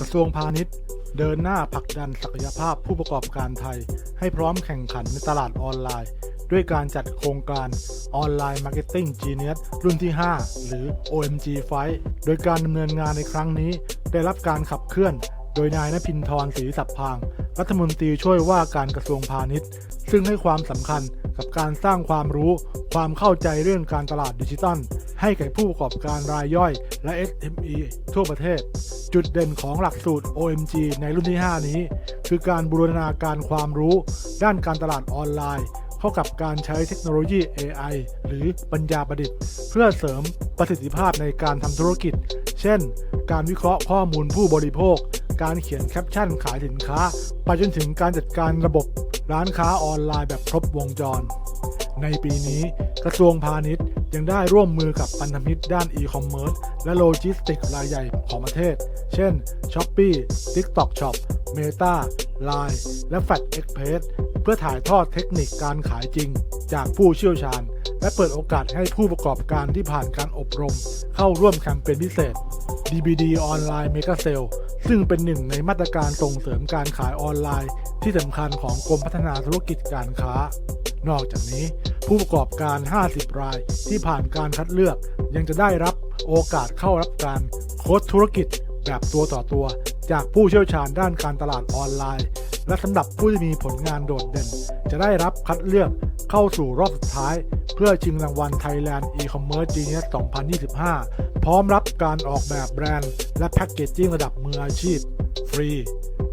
กระทรวงพาณิชย์ เดินหน้าผลักดันศักยภาพผู้ประกอบการไทย ให้พร้อมแข่งขันในตลาดออนไลน์ ด้วยการจัดโครงการออนไลน์มาร์เก็ตติ้ง Genius รุ่นที่ 5 หรือ OMG Fight โดยการดำเนินงานในครั้งนี้ ได้รับการขับเคลื่อน โดยนายนภินทรศรีสัพพาง รัฐมนตรีช่วยว่าการกระทรวงพาณิชย์ ซึ่งให้ความสำคัญ กับการสร้างความรู้ ความเข้าใจเรื่องการตลาดดิจิทัล ให้แก่ผู้ประกอบการรายย่อย และ SME ทั่วประเทศ จุดเด่นของหลักสูตร OMG ในรุ่นที่ 5 นี้ คือการบูรณาการความรู้ ด้านการตลาดออนไลน์ เข้ากับการใช้เทคโนโลยี AI หรือปัญญาประดิษฐ์ เพื่อเสริมประสิทธิภาพในการทำธุรกิจ เช่น การวิเคราะห์ข้อมูลผู้บริโภค การเขียนแคปชั่นขายสินค้า ไปจนถึงการจัดการระบบ ร้านค้าออนไลน์แบบครบวงจร ในปีนี้กระทรวงพาณิชย์ยังได้ร่วมมือกับพันธมิตรด้านอีคอมเมิร์ซและโลจิสติกส์รายใหญ่ของประเทศ เช่น s h อ p e e TikTok Shop Meta Line และ f a t Express เพื่อถ่ายทอดเทคนิคการขายจริง จากผู้เชี่ยวชาญ และเปิดโอกาสให้ผู้ประกอบการที่ผ่านการอบรม เข้าร่วมแคมเปญพิเศษ DBD ออนไลน์ Mega Sale ซึ่งเป็นหนึ่งในมาตรการส่งเสริมการขายออนไลน์ ที่สำคัญของกรมพัฒนาธุรกิจการค้า นอกจากนี้ ผู้ประกอบการ 50 รายที่ผ่านการคัดเลือกยังจะได้รับโอกาสเข้ารับการโค้ชธุรกิจแบบตัวต่อตัว จากผู้เชี่ยวชาญด้านการตลาดออนไลน์และสำหรับผู้ที่มีผลงานโดดเด่น จะได้รับคัดเลือกเข้าสู่รอบสุดท้าย เพื่อชิงรางวัล Thailand E-commerce Genius 2025 พร้อมรับการออกแบบแบรนด์ และแพ็กเกจจิ้งระดับมืออาชีพ ฟรี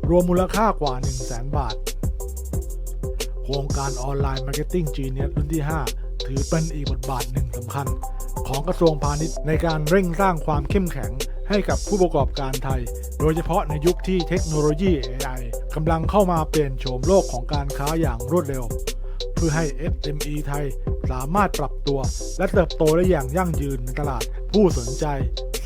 รวมมูลค่ากว่า 1 0 0 0 0แบาท โครงการออนไลน์ Marketing Genius รุ่นที่ 5 ถือเป็นอีกบทบาทหนึ่งสำคัญ ของกระทรวงพาณิชย์ในการเร่งสร้างความเข้มแข็งให้กับผู้ประกอบการไทย โดยเฉพาะในยุคที่เทคโนโลยี AI กำลังเข้ามาเปลี่ยนโฉมโลกของการค้าอย่างรวดเร็ว เพื่อให้ SME ไทยสามารถปรับตัว และเติบโตได้อย่างยั่งยืนในตลาด ผู้สนใจ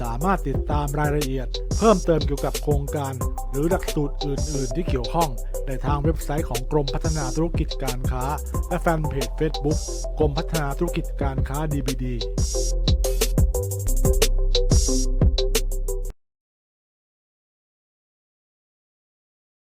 สามารถติดตามรายละเอียด เพิ่มเติมเกี่ยวกับโครงการ หรือหลักสูตรอื่น ๆ ที่เกี่ยวข้องในทางเว็บไซต์ของกรมพัฒนาธุรกิจการค้า และแฟนเพจ Facebook กรมพัฒนาธุรกิจการค้า DBD